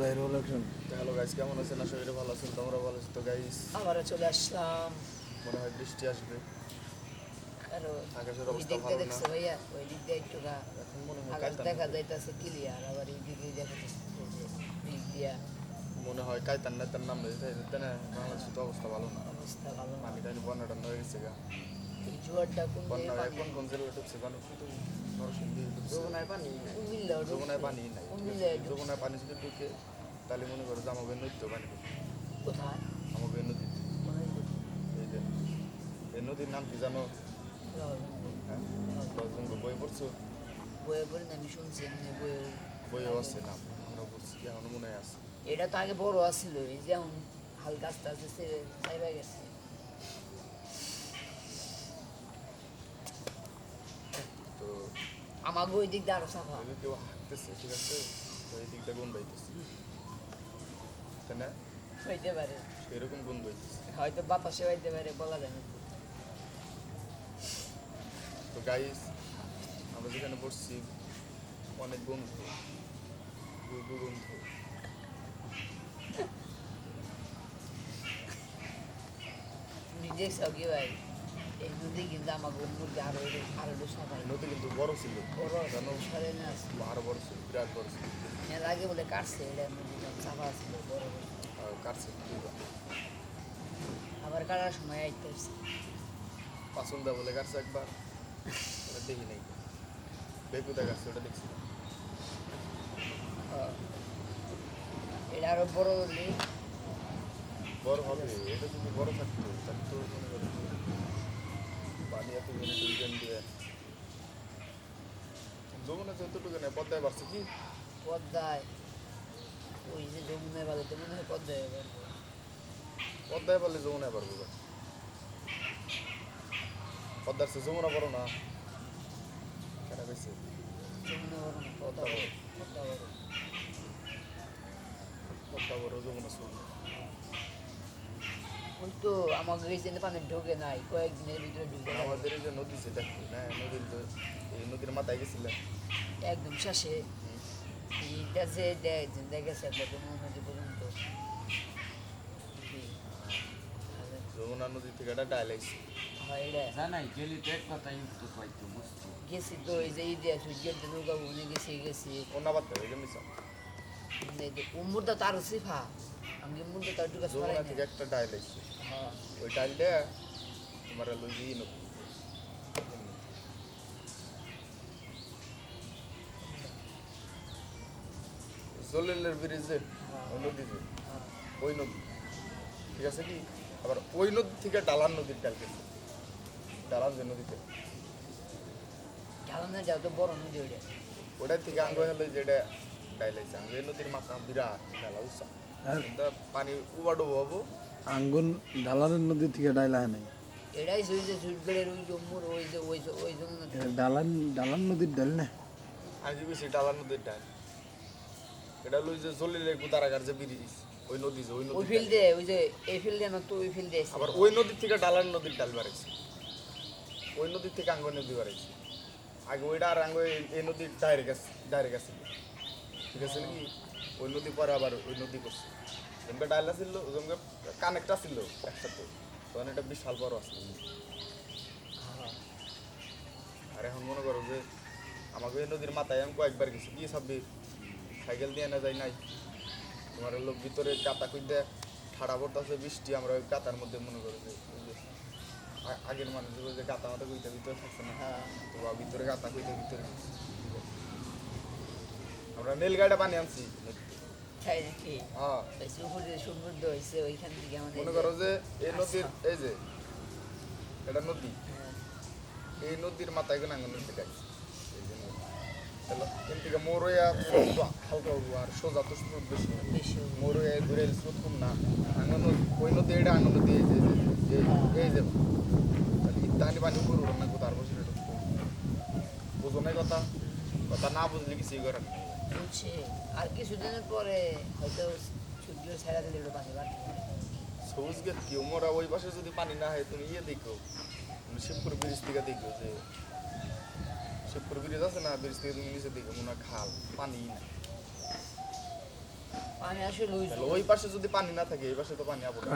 Zahirul Hossain hello guys কেমন আছেন? আশা করি ভালো আছেন। তোমরা ভালো আছো তো গাইস আবারও চলে আসলাম। মনে হয় বৃষ্টি আসবে। আকাশের অবস্থা ভালো না? দেখছ ভাইয়া? ওই দিক দিয়ে একটু এখন মনে হয় আকাশ দেখা। যাইতেছে ক্লিয়ার আবার এই দিকে দেখা যাচ্ছে দিক দিয়া। মনে হয় কাইতান না তার নাম দিতে না? বাংলাদেশের তো অবস্থা ভালো না। অবস্থা ভালো না। টানি বন্যা টন্যা হয়ে গেছে গা। জোয়ারটা কোন বন্যা কোন কোন জেলায় ঢুকছে ঢুকছে যমুনায় পানি যমুনায় পানি নাই যমুনায় পানি যদি ঢুকে তাহলে মনে করো যে আমাকে নদীতে পানি কোথায় আমাকে নদীতে এই যে নদীর নাম কি জানো হ্যাঁ বই পড়ছো বইয়ে পড়ে আমি শুনছি বইয়ে বইও আছে নাম আমরা পড়ছি এখন মনে আছে এটা তো আগে বড় আছিল এই যেমন হালকা আস্তে আস্তে চাইবা গেছে তো আমাকে ওই দিক দিয়ে আরও সাফা। কেউ হাঁটতেছে ঠিক আছে? তো এই দিকটা গুণ বাইতেছে তাই না? হইতে পারে। এরকম গুণ বাইতেছে হয়তো বাতাসে হইতে পারে বলা যায় না। তো গাইস আমরা যেখানে পড়ছি অনেক বন্ধু। বন্ধু বন্ধু নিজে সঙ্গে ভাই। এই নদী কিন্তু আমাকে মুরগি আরও নদী কিন্তু বড় ছিল। বড় জানো সরে না আরও বড় ছিল বিরাট বড় ছিল। এর আগে বলে কাটছে এটা ছিল। বড় কাটছে। আবার কাটার সময় আইতে আসছে পাসুন্দা বলে কাটছে একবার। ওটা দেখি নাই। বেকুদা কাটছে ওটা দেখছি এটা আরও বড় বড় হবে এটা যদি বড় থাকতো তাহলে দিয়ে। যমুনা যতটুকু নেই পদ্মায় বাড়ছে কি? পদ্মায়। ওই যে যমুনায় ভালো তো মনে হয় পদ্মায় এবার পদ্মায় পারলে যমুনায় পারব ভাই পদ্মার সে যমুনা বড় না? কেন বেশি? যমুনা বড় না পদ্মা বড় পদ্মা বড়। পদ্মা বড় যমুনা ছোট ওই তো আমাকে এই জন্য পানি ঢোকে নাই কয়েকদিনের ভিতরে ঢুকে যাবে। আমাদের এই যে নদী সেটা না নদীর এই নদীর মাথায় গেছিলাম একদম শেষে এইটা যে দেয় দেখেছে একবার যমুনা নদী পর্যন্ত। যমুনা নদী থেকে একটা ডাইল আইছে। জানাই গেলি তো এক কথাই উত্তর পাইতো বুঝতো গেছি তো এই যে ঈদে সূর্যের দুর্গা ভবনে গেছি গেছি। ওনা বাদ দেবে তার সিফা। আমি উম্মুরটা তার ঢুকে সরাই থেকে একটা ডাইল আইছে। হ্যাঁ। ওই ডাইলটা তোমার লই জলিলের ব্রিজে ওই নদী যে ওই নদী। ঠিক আছে কি? আবার ওই নদী থেকে ডালান নদীর ডাল গেছে। ডালান যে নদীতে। ঢালানো যাও তো বড় নদী ওইটা। ওটার থেকে আঙ্গ হলো যেটা ডাইলাইছে আঙ্গ নদীর মাথা বিরাট ডালা উষা পানি উবাডো হব। আঙ্গুন ডালানের নদী থেকে ডাইলা নাই। এটাই ওই যে সূর্যের ওই যে ওই যে ওই ওই জন্য ডালান ডালান নদীর ডাল না? আজকে বেশি ডালান নদীর ডাল। এটা হলো ওই যে জলিলের গুদারাগার যে ব্রিজ ওই নদী যে ওই ওই ফিল্ডে ওই যে এই ফিল্ডে না তো ওই ফিল্ডে আবার ওই নদীর থেকে ডালান নদীর ডাল বাড়াইছে। ওই নদীর থেকে আঙ্গ নদী বাড়াইছে। আগে ওইটা আর আঙ্গ এই- নদীর ডাইরেক্ট আছে ডাইরেক্ট আছে। ঠিক আছে নাকি? ওই নদী পরে আবার ওই নদী করছে। জমকে ডাইল আছিল জমকে কানেক্ট আছিল একসাথে তখন এটা বিশাল বড় আসছিল। আর এখন মনে করো যে আমাকে এই নদীর মাথায় আমি কয়েকবার গেছি। কি সাববি সাইকেল দিয়ে না যাই নাই। তোমার হলো ভিতরে কাতা কইতে ঠাড়া পড়তেছে বৃষ্টি আমরা ওই কাতার মধ্যে মনে করো যে আগের মানুষ যে কাতা মাথা কইতে ভিতরে থাকছে না। হ্যাঁ। তো ভিতরে কাতা কইতে ভিতরে। আমরা নীলগাড়িটা পানি আনছি। নদীতে। তাই নাকি? হ্যাঁ। ওই হয়েছে ওইখান থেকে আমাদের মনে করো যে- এই নদীর এই যে এটা নদী। হ্যাঁ, এই নদীর মাথায় কোনো আঙ্গন নদী এই যে নদী তাহলে এখান থেকে মোর হইয়া হালকা হব আর সোজা তো স্রোত বেশি বেশি ঘুরে স্রোত কম না। আঙ্গন ওই নদী এটা আঙ্গন নদী এই যে এই যে, তাহলে ইত্যাদি পানি করব না কোথার বসে বুঝো না কথা? কথা না বুঝলে কিছু করার নেই। আর কিছুদিনের পরে হয়তো সূর্য ছেড়া দিলে একটু পানি বাড়তে সবুজ গেট কি? মোরা ওই পাশে যদি পানি না হয় তুমি ইয়ে দেখো। শিবপুর ব্রিজ থেকে দেখো যে ব্রিজ আছে না ব্রিজ থেকে তুমি নিচে দেখো মনে খাল পানি না পানি আসলে ওই পাশে যদি পানি না থাকে এই পাশে তো পানি আবো